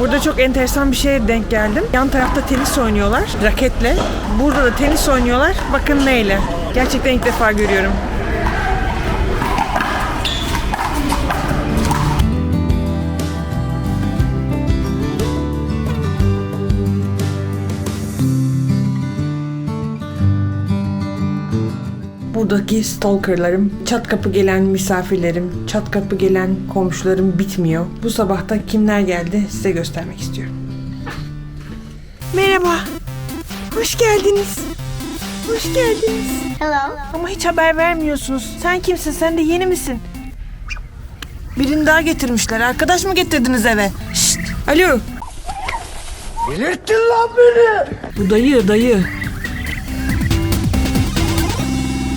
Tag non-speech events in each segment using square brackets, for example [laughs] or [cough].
Burada çok enteresan bir şeye denk geldim. Yan tarafta tenis oynuyorlar raketle. Burada da tenis oynuyorlar. Bakın neyle. Gerçekten ilk defa görüyorum. Buradaki stalkerlarım, çat kapı gelen misafirlerim, çat kapı gelen komşularım bitmiyor. Bu sabah da kimler geldi size göstermek istiyorum. Merhaba. Hoş geldiniz. Hoş geldiniz. Hello. Ama hiç haber vermiyorsunuz. Sen kimsin? Sen de yeni misin? Birini daha getirmişler. Arkadaş mı getirdiniz eve? Şşt. Alo. Delirttin lan beni. Bu dayı, dayı.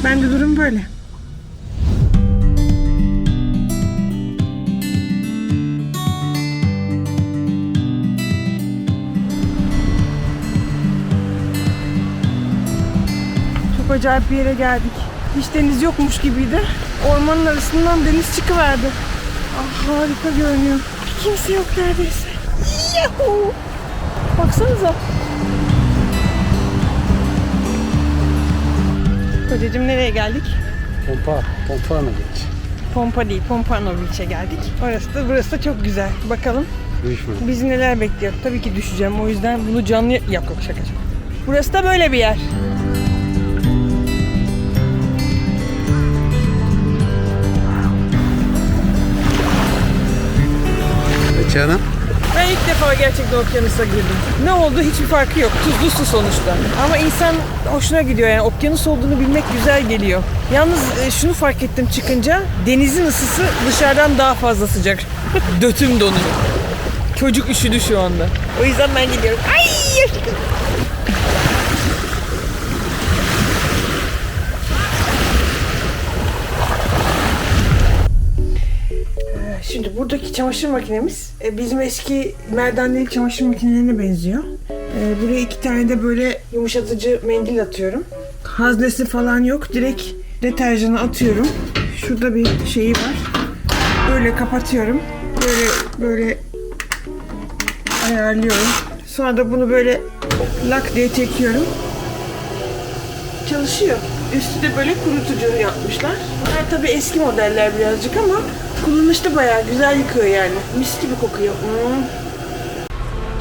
Ben de durum böyle. Çok acayip bir yere geldik. Hiç deniz yokmuş gibiydi. Ormanın arasından deniz çıkıverdi. Ah, harika görünüyor. Kimse yok neredeyse. Yahoo! Baksanıza. Kocacığım nereye geldik? Pompa, pompana geç. Pompa değil, Pompano Beach'e geldik. Orası da, burası da çok güzel. Bakalım Düşme. bizi neler bekliyor. Tabii ki düşeceğim. O yüzden bunu canlı... Yok yok şaka şaka. Burası da böyle bir yer. Canım. Defa gerçekten okyanusa girdim. Ne oldu hiçbir farkı yok. Tuzlu su sonuçta. Ama insan hoşuna gidiyor yani okyanus olduğunu bilmek güzel geliyor. Yalnız e, şunu fark ettim çıkınca denizin ısısı dışarıdan daha fazla sıcak. [laughs] Dötüm donuyor. Çocuk üşüdü şu anda. O yüzden ben gidiyorum. Ay! Buradaki çamaşır makinemiz e, bizim eski merdaneli çamaşır makinelerine benziyor. E, Buraya iki tane de böyle yumuşatıcı mendil atıyorum. Haznesi falan yok. Direkt deterjanı atıyorum. Şurada bir şeyi var. Böyle kapatıyorum. Böyle böyle ayarlıyorum. Sonra da bunu böyle lak diye çekiyorum. Çalışıyor. Üstü de böyle kurutucu yapmışlar. Bunlar tabii eski modeller birazcık ama kullanışlı bayağı güzel yıkıyor yani. Mis gibi kokuyor. Hmm.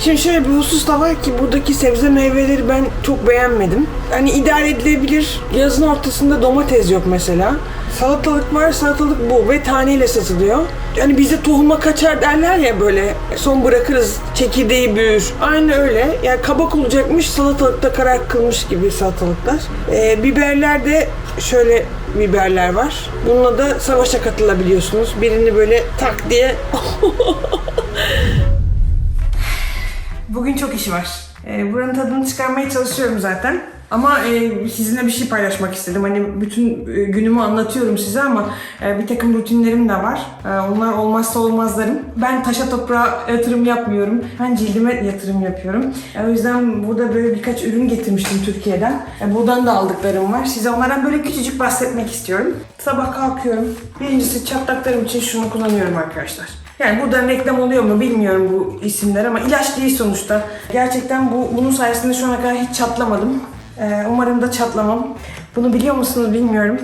Şimdi şöyle bir husus da var ki buradaki sebze meyveleri ben çok beğenmedim. Hani idare edilebilir. Yazın ortasında domates yok mesela. Salatalık var, salatalık bu ve taneyle satılıyor. Yani bizde tohuma kaçar derler ya böyle. Son bırakırız, çekirdeği büyür. Aynı öyle. Yani kabak olacakmış, salatalıkta karar kılmış gibi salatalıklar. Ee, biberler de şöyle biberler var. Bununla da savaşa katılabiliyorsunuz. Birini böyle tak diye Bugün çok iş var. Ee, buranın tadını çıkarmaya çalışıyorum zaten. Ama e, sizinle bir şey paylaşmak istedim. Hani bütün e, günümü anlatıyorum size ama e, bir takım rutinlerim de var. E, onlar olmazsa olmazlarım. Ben taşa toprağa yatırım yapmıyorum. Ben cildime yatırım yapıyorum. E, o yüzden burada böyle birkaç ürün getirmiştim Türkiye'den. E, buradan da aldıklarım var. Size onlardan böyle küçücük bahsetmek istiyorum. Sabah kalkıyorum. Birincisi çatlaklarım için şunu kullanıyorum arkadaşlar. Yani buradan reklam oluyor mu bilmiyorum bu isimler ama ilaç değil sonuçta. Gerçekten bu bunun sayesinde şu ana kadar hiç çatlamadım. Ee, umarım da çatlamam. Bunu biliyor musunuz bilmiyorum.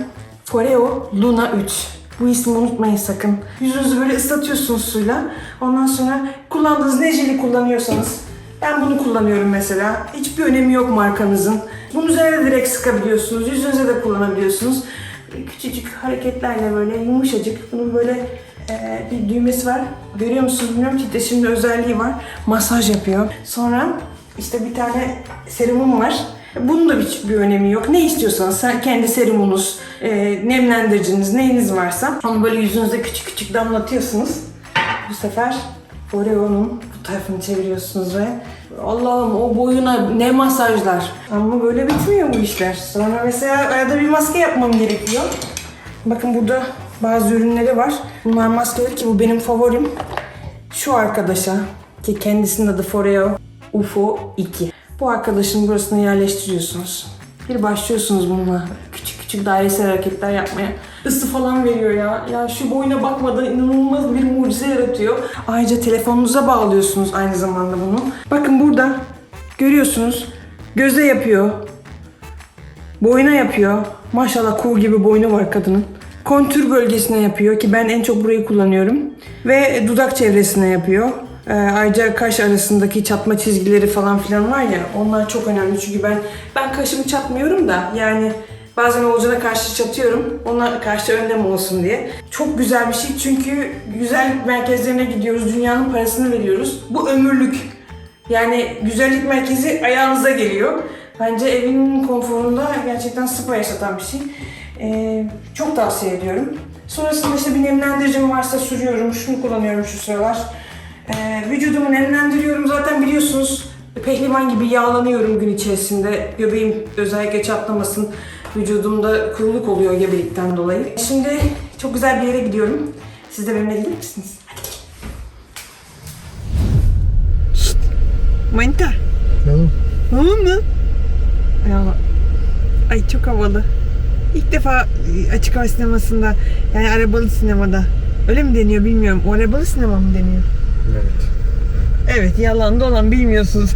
Foreo Luna 3. Bu ismi unutmayın sakın. Yüzünüzü böyle ıslatıyorsunuz suyla. Ondan sonra kullandığınız ne jeli kullanıyorsanız. Ben bunu kullanıyorum mesela. Hiçbir önemi yok markanızın. Bunun üzerine direkt sıkabiliyorsunuz. Yüzünüze de kullanabiliyorsunuz. Küçücük hareketlerle böyle yumuşacık. Bunun böyle ee, bir düğmesi var. Görüyor musunuz bilmiyorum. Titreşimli özelliği var. Masaj yapıyor. Sonra işte bir tane serumum var. Bunun da bir, bir önemi yok. Ne istiyorsanız kendi serumunuz, e, nemlendiriciniz, neyiniz varsa onu böyle yüzünüze küçük küçük damlatıyorsunuz. Bu sefer Oreo'nun bu tarafını çeviriyorsunuz ve Allah'ım o boyuna ne masajlar. Ama böyle bitmiyor bu işler. Sonra mesela arada bir maske yapmam gerekiyor. Bakın burada bazı ürünleri var. Bunlar maskeler ki bu benim favorim. Şu arkadaşa ki kendisinin adı Foreo UFO 2. Bu arkadaşın burasına yerleştiriyorsunuz. Bir başlıyorsunuz bununla. Küçük küçük dairesel hareketler yapmaya. Isı falan veriyor ya. Ya şu boyuna bakmadan inanılmaz bir mucize yaratıyor. Ayrıca telefonunuza bağlıyorsunuz aynı zamanda bunu. Bakın burada görüyorsunuz. Göze yapıyor. Boyuna yapıyor. Maşallah kuğu gibi boynu var kadının. Kontür bölgesine yapıyor ki ben en çok burayı kullanıyorum. Ve dudak çevresine yapıyor. Ee, ayrıca kaş arasındaki çatma çizgileri falan filan var ya onlar çok önemli çünkü ben ben kaşımı çatmıyorum da yani bazen Oğuzcan'a karşı çatıyorum ona karşı önlem olsun diye. Çok güzel bir şey çünkü güzellik merkezlerine gidiyoruz dünyanın parasını veriyoruz. Bu ömürlük. Yani güzellik merkezi ayağınıza geliyor. Bence evinin konforunda gerçekten spa yaşatan bir şey. Ee, çok tavsiye ediyorum. Sonrasında işte bir nemlendiricim varsa sürüyorum. Şunu kullanıyorum şu sıralar. Ee, vücudumu nemlendiriyorum zaten biliyorsunuz. Pehlivan gibi yağlanıyorum gün içerisinde. Göbeğim özellikle çatlamasın. Vücudumda kuruluk oluyor gebelikten dolayı. Şimdi çok güzel bir yere gidiyorum. Siz de benimle gelir misiniz? Hadi gelin. Manita. Tamam. Tamam mı? Ya, ay çok havalı. İlk defa e, açık hava sinemasında yani arabalı sinemada. Öyle mi deniyor bilmiyorum. O arabalı sinema mı deniyor? Evet. Evet yalan dolan bilmiyorsunuz.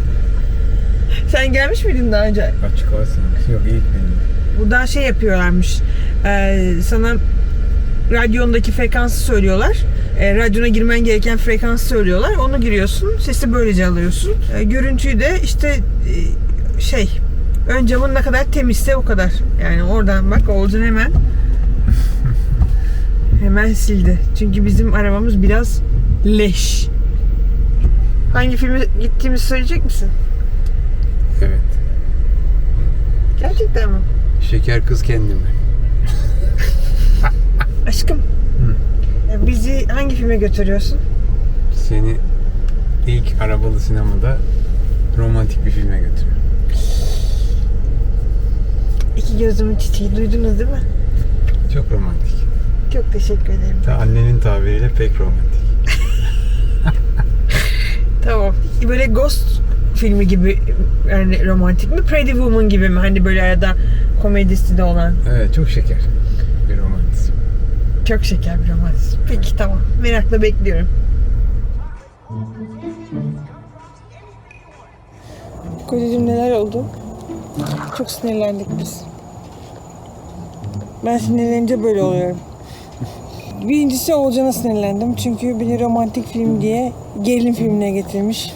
Sen gelmiş miydin daha önce? Açık hava sineması. Yok iyi benim. Buradan şey yapıyorlarmış. Ee, sana radyondaki frekansı söylüyorlar. Ee, radyona girmen gereken frekansı söylüyorlar. Onu giriyorsun. Sesi böylece alıyorsun. Ee, görüntüyü de işte e, şey ön camın ne kadar temizse o kadar. Yani oradan bak Oğuzhan hemen [laughs] hemen sildi. Çünkü bizim arabamız biraz leş. Hangi filme gittiğimizi söyleyecek misin? Evet. Gerçekten mi? Şeker kız kendime. [laughs] Aşkım. e, Bizi hangi filme götürüyorsun? Seni ilk arabalı sinemada romantik bir filme götürüyor. İki gözümün çiçeği duydunuz değil mi? Çok romantik. Çok teşekkür ederim. Ta annenin tabiriyle pek romantik. Tamam. Böyle Ghost filmi gibi yani romantik mi? Pretty Woman gibi mi? Hani böyle arada komedisi de olan. Evet çok şeker. Bir romantizm. Çok şeker bir romantizm. Peki tamam. Merakla bekliyorum. Kocacığım neler oldu? Çok sinirlendik biz. Ben sinirlenince böyle oluyorum. Birincisi Oğulcan'a sinirlendim. Çünkü beni romantik film diye gerilim filmine getirmiş.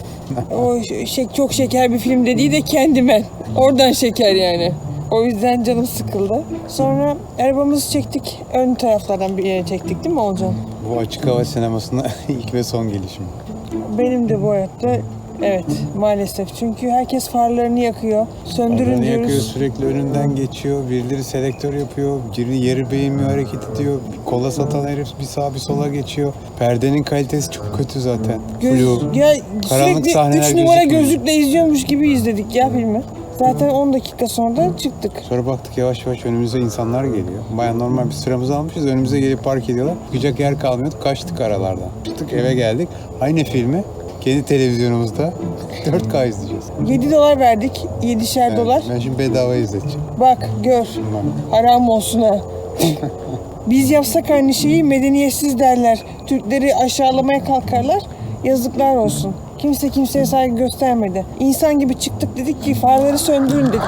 O şey, çok şeker bir film dediği de kendime. Oradan şeker yani. O yüzden canım sıkıldı. Sonra arabamızı çektik. Ön taraflardan bir yere çektik değil mi Olcan? Bu açık hava sinemasına [laughs] ilk ve son gelişim. Benim de bu hayatta evet maalesef. Çünkü herkes farlarını yakıyor. Söndürün Farlarını diyoruz. yakıyor, sürekli önünden geçiyor. Birileri selektör yapıyor. Biri yeri beğenmiyor, hareket ediyor. Kola satan herif bir sağa bir sola geçiyor. Perdenin kalitesi çok kötü zaten. Göz, Flu. ya Karanlık sürekli sahneler 3 numara gözükmüyor. gözlükle izliyormuş gibi izledik ya filmi. Zaten 10 dakika sonra da çıktık. Sonra baktık yavaş yavaş önümüze insanlar geliyor. Baya normal bir sıramızı almışız. Önümüze gelip park ediyorlar. Çıkacak yer kalmıyordu. Kaçtık aralardan. Çıktık eve geldik. Aynı filmi kendi televizyonumuzda [laughs] 4K izleyeceğiz. 7 dolar verdik. 7'şer Evet, dolar. Ben şimdi bedava izleteceğim. Bak gör. Haram olsun ha. [laughs] Biz yapsak aynı şeyi medeniyetsiz derler. Türkleri aşağılamaya kalkarlar. Yazıklar olsun. Kimse kimseye saygı göstermedi. İnsan gibi çıktık dedik ki farları söndürün dedik.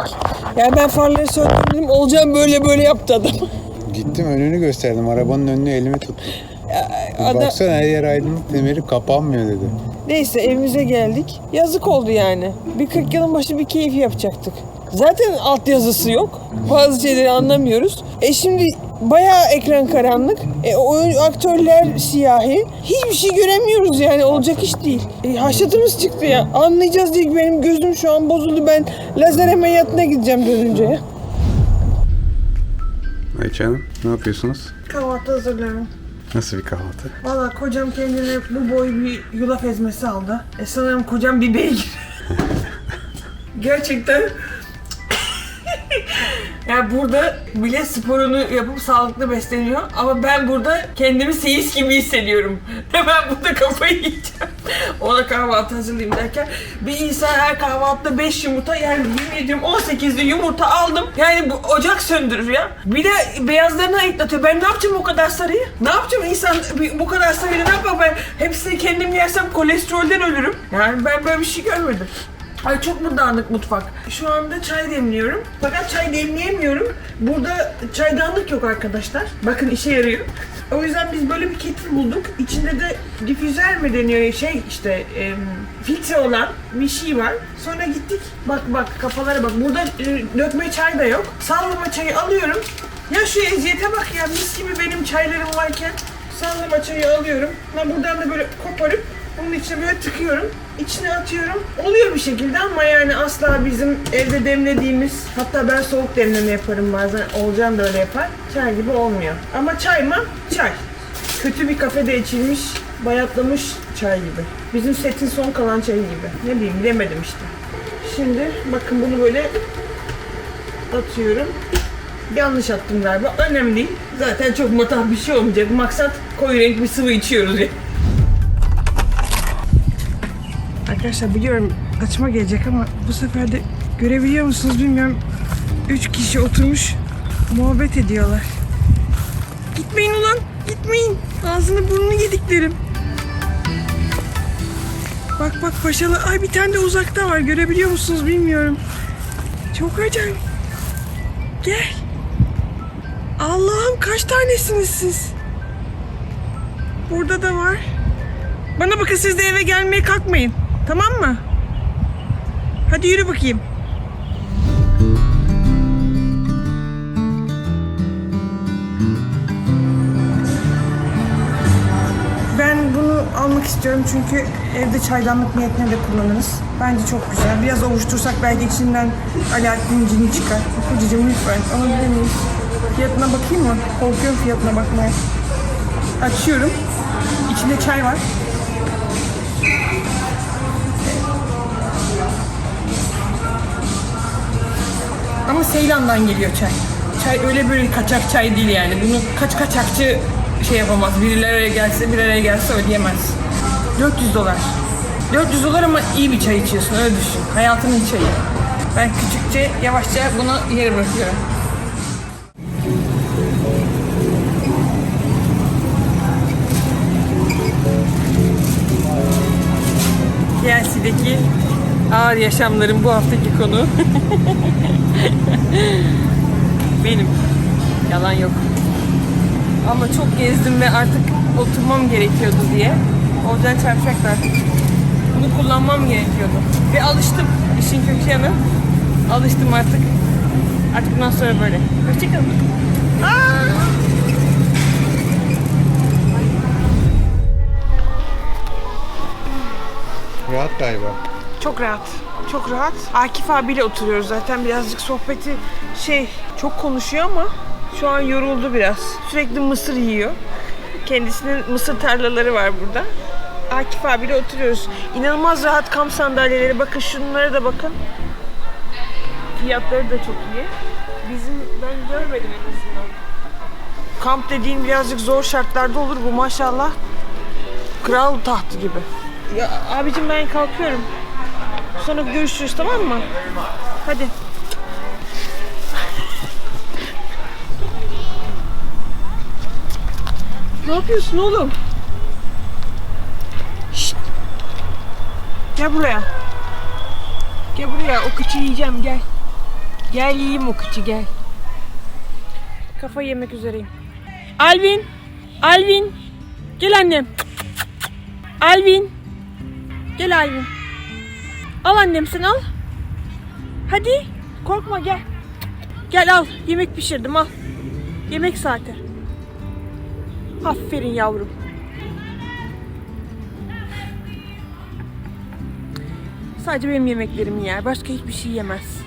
Yani ben farları söndürdüm. Olacağım böyle böyle yaptı adam. [laughs] Gittim önünü gösterdim. Arabanın önünü elime tuttum. Adam- Baksana her yer aydınlık demiri kapanmıyor dedi. Neyse evimize geldik. Yazık oldu yani. Bir 40 yılın başı bir keyif yapacaktık. Zaten altyazısı yok. Bazı şeyleri anlamıyoruz. E şimdi bayağı ekran karanlık. E oyun aktörler siyahi. Hiçbir şey göremiyoruz yani olacak iş değil. E, haşatımız çıktı ya. Anlayacağız diye benim gözüm şu an bozuldu. Ben lazer ameliyatına gideceğim dönünce. Ayça Hanım ne yapıyorsunuz? Kahvaltı hazırlıyorum. Nasıl bir kahvaltı? Valla kocam kendine bu boy bir yulaf ezmesi aldı. E sanırım kocam bir beygir. [laughs] Gerçekten Yani burada bile sporunu yapıp sağlıklı besleniyor. Ama ben burada kendimi seyis gibi hissediyorum. [laughs] Ve ben burada kafayı yiyeceğim. Ona kahvaltı hazırlayayım derken bir insan her kahvaltıda 5 yumurta yani yemin ediyorum 18'de yumurta aldım. Yani bu ocak söndürür ya. Bir de beyazlarını ayıklatıyor. Ben ne yapacağım o kadar sarıyı? Ne yapacağım insan bu kadar sarıyı ne yapar ben hepsini kendim yersem kolesterolden ölürüm. Yani ben böyle bir şey görmedim. Ay çok mu dağınık mutfak? Şu anda çay demliyorum. Fakat çay demleyemiyorum. Burada çaydanlık yok arkadaşlar. Bakın işe yarıyor. O yüzden biz böyle bir kettle bulduk. İçinde de difüzer mi deniyor şey işte e, filtre olan bir şey var. Sonra gittik. Bak bak kafalara bak. Burada e, dökme çay da yok. Sallama çayı alıyorum. Ya şu eziyete bak ya mis gibi benim çaylarım varken sallama çayı alıyorum. Ben buradan da böyle koparıp onun içine böyle tıkıyorum. içine atıyorum. Oluyor bir şekilde ama yani asla bizim evde demlediğimiz hatta ben soğuk demleme yaparım bazen. Olcan da öyle yapar. Çay gibi olmuyor. Ama çay mı? Çay. Kötü bir kafede içilmiş, bayatlamış çay gibi. Bizim setin son kalan çayı gibi. Ne bileyim bilemedim işte. Şimdi bakın bunu böyle atıyorum. Yanlış attım galiba. Önemli değil. Zaten çok matah bir şey olmayacak. Maksat koyu renk bir sıvı içiyoruz ya. Arkadaşlar biliyorum kaçma gelecek ama bu sefer de görebiliyor musunuz bilmiyorum. Üç kişi oturmuş muhabbet ediyorlar. Gitmeyin ulan gitmeyin. Ağzını burnunu yediklerim. Bak bak paşalı. Ay bir tane de uzakta var. Görebiliyor musunuz bilmiyorum. Çok acayip. Gel. Allah'ım kaç tanesiniz siz? Burada da var. Bana bakın siz de eve gelmeye kalkmayın. Tamam mı? Hadi yürü bakayım. Ben bunu almak istiyorum çünkü evde çaydanlık niyetine de kullanırız. Bence çok güzel. Biraz ovuştursak belki içinden Alaaddin cini çıkar. Kocacığım lütfen alabilir miyiz? Fiyatına bakayım mı? Korkuyorum fiyatına bakmaya. Açıyorum. İçinde çay var. Ama Seylan'dan geliyor çay. Çay öyle böyle kaçak çay değil yani. Bunu kaç kaçakçı şey yapamaz. Birileri gelse bir araya gelse ödeyemez. 400 dolar. 400 dolar ama iyi bir çay içiyorsun öyle düşün. Hayatının çayı. Ben küçükçe yavaşça bunu yere bırakıyorum. TLC'deki ağır yaşamların bu haftaki konu [laughs] benim. Yalan yok. Ama çok gezdim ve artık oturmam gerekiyordu diye. Oradan çarpacaktı artık. Bunu kullanmam gerekiyordu. Ve alıştım. İşin kötü yanı. Alıştım artık. Artık bundan sonra böyle. Hoşçakalın. Aa! Rahat galiba. Çok rahat. Çok rahat. Akif abiyle oturuyoruz zaten. Birazcık sohbeti şey çok konuşuyor ama şu an yoruldu biraz. Sürekli mısır yiyor. Kendisinin mısır tarlaları var burada. Akif abiyle oturuyoruz. İnanılmaz rahat kamp sandalyeleri. Bakın şunlara da bakın. Fiyatları da çok iyi. Bizim ben görmedim en azından. Kamp dediğin birazcık zor şartlarda olur. Bu maşallah kral tahtı gibi. Ya abicim ben kalkıyorum. Sonra görüşürüz tamam mı? Hadi. ne yapıyorsun oğlum? Şşt. Gel buraya. Gel buraya. O kıçı yiyeceğim gel. Gel yiyeyim o kıçı gel. Kafa yemek üzereyim. Alvin. Alvin. Gel annem. Alvin. Gel Alvin. Al annem sen al. Hadi. Korkma gel. Gel al. Yemek pişirdim al. Yemek saati. Aferin yavrum. Sadece benim yemeklerimi yer. Başka hiçbir şey yemez.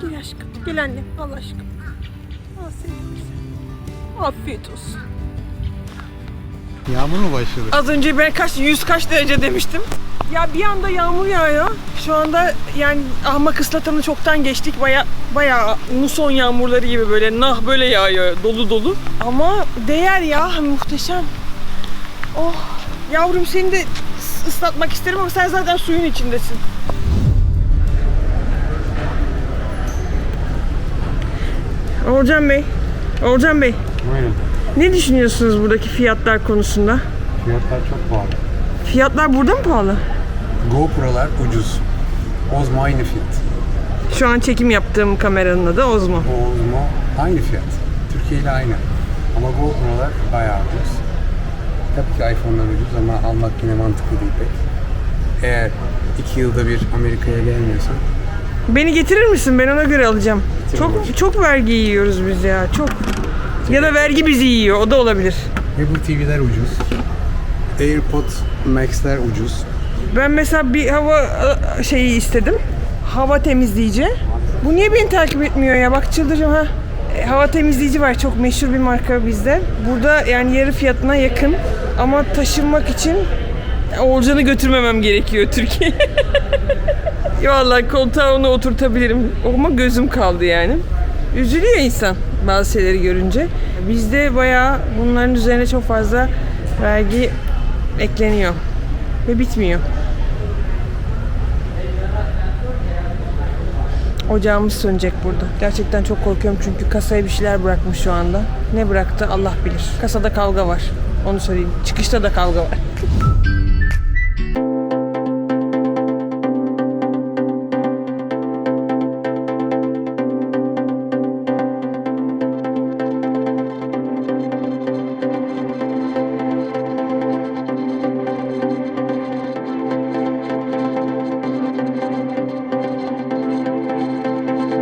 Gel aşkım. Gel annem. Al aşkım. Al sevgilim. Afiyet olsun. Yağmur mu başladı? Az önce ben kaç, yüz kaç derece demiştim. Ya bir anda yağmur yağıyor. Şu anda yani ahmak ıslatanı çoktan geçtik. Baya bayağı muson yağmurları gibi böyle nah böyle yağıyor dolu dolu. Ama değer ya muhteşem. Oh yavrum seni de ıs- ıslatmak isterim ama sen zaten suyun içindesin. Orcan Bey, Orcan Bey Buyurun. Ne düşünüyorsunuz buradaki fiyatlar konusunda? Fiyatlar çok pahalı. Fiyatlar burada mı pahalı? GoPro'lar ucuz. Osmo aynı fiyat. Şu an çekim yaptığım kameranın adı Osmo. Osmo aynı fiyat. Türkiye ile aynı. Ama GoPro'lar bayağı ucuz. Tabii ki iPhone'lar ucuz ama almak yine mantıklı değil pek. Eğer iki yılda bir Amerika'ya gelmiyorsan Beni getirir misin? Ben ona göre alacağım. Çok çok vergi yiyoruz biz ya. Çok. Ya da vergi bizi yiyor. O da olabilir. Apple TV'ler ucuz. AirPods Max'ler ucuz. Ben mesela bir hava ı, şeyi istedim. Hava temizleyici. Bu niye beni takip etmiyor ya? Bak çıldıracağım ha. E, Hava temizleyici var. Çok meşhur bir marka bizde. Burada yani yarı fiyatına yakın. Ama taşınmak için Oğulcan'ı götürmemem gerekiyor Türkiye'ye. [laughs] Vallahi koltuğa onu oturtabilirim. Ama gözüm kaldı yani. Üzülüyor insan bazı şeyleri görünce. Bizde bayağı bunların üzerine çok fazla vergi ekleniyor. Ve bitmiyor. Ocağımız sönecek burada. Gerçekten çok korkuyorum çünkü kasaya bir şeyler bırakmış şu anda. Ne bıraktı Allah bilir. Kasada kavga var. Onu söyleyeyim. Çıkışta da kavga var. [laughs]